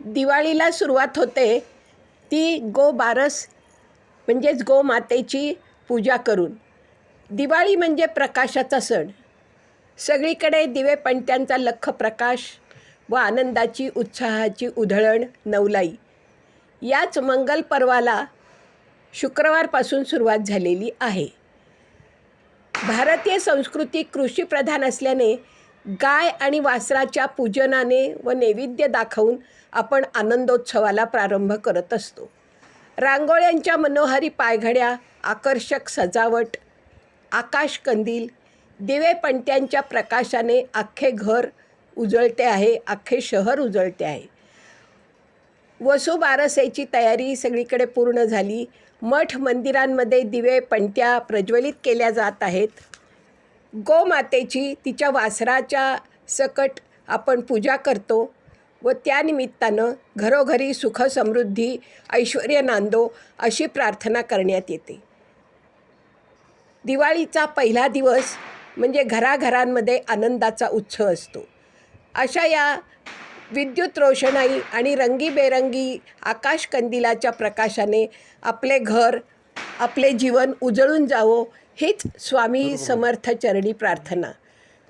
दिवाळीला सुरुवात होते ती गो बारस म्हणजेच गोमातेची पूजा करून. दिवाळी म्हणजे प्रकाशाचा सण. सगळीकडे दिवे पणत्यांचा लख प्रकाश व आनंदाची उत्साहाची उधळण नवलाई. याच मंगल पर्वाला शुक्रवारपासून सुरुवात झालेली आहे. भारतीय संस्कृती कृषीप्रधान असल्याने गाय आणि वासराच्या पूजनाने व नैवेद्य दाखवून आपण आनंदोत्सवाला प्रारंभ करत असतो. रांगोळ्यांच्या मनोहारी पायघड्या आकर्षक सजावट आकाशकंदील दिवे पणत्यांच्या प्रकाशाने अख्खे घर उजळते आहे अख्खे शहर उजळते आहे. वसुबारसेची तयारी सगळीकडे पूर्ण झाली. मठ मंदिरांमध्ये दिवे पणत्या प्रज्वलित केल्या जात आहेत. गोमातेची तिच्या वासराच्या सकट आपण पूजा करतो व त्यानिमित्तानं घरोघरी सुख समृद्धी ऐश्वर नांदो अशी प्रार्थना करण्यात येते. दिवाळीचा पहिला दिवस म्हणजे घराघरांमध्ये आनंदाचा उत्सव असतो. अशा या विद्युत रोषणाई आणि रंगीबेरंगी आकाशकंदिलाच्या प्रकाशाने आपले घर आपले जीवन उजळून जावो हीच स्वामी समर्थ चरणी प्रार्थना.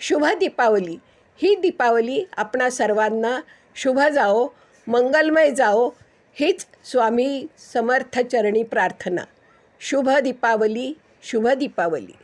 शुभ दीपावली. ही दीपावली आपणा सर्वांना शुभ जावो मंगलमय जावो हीच स्वामी समर्थ चरणी प्रार्थना. शुभ दीपावली शुभ दीपावली.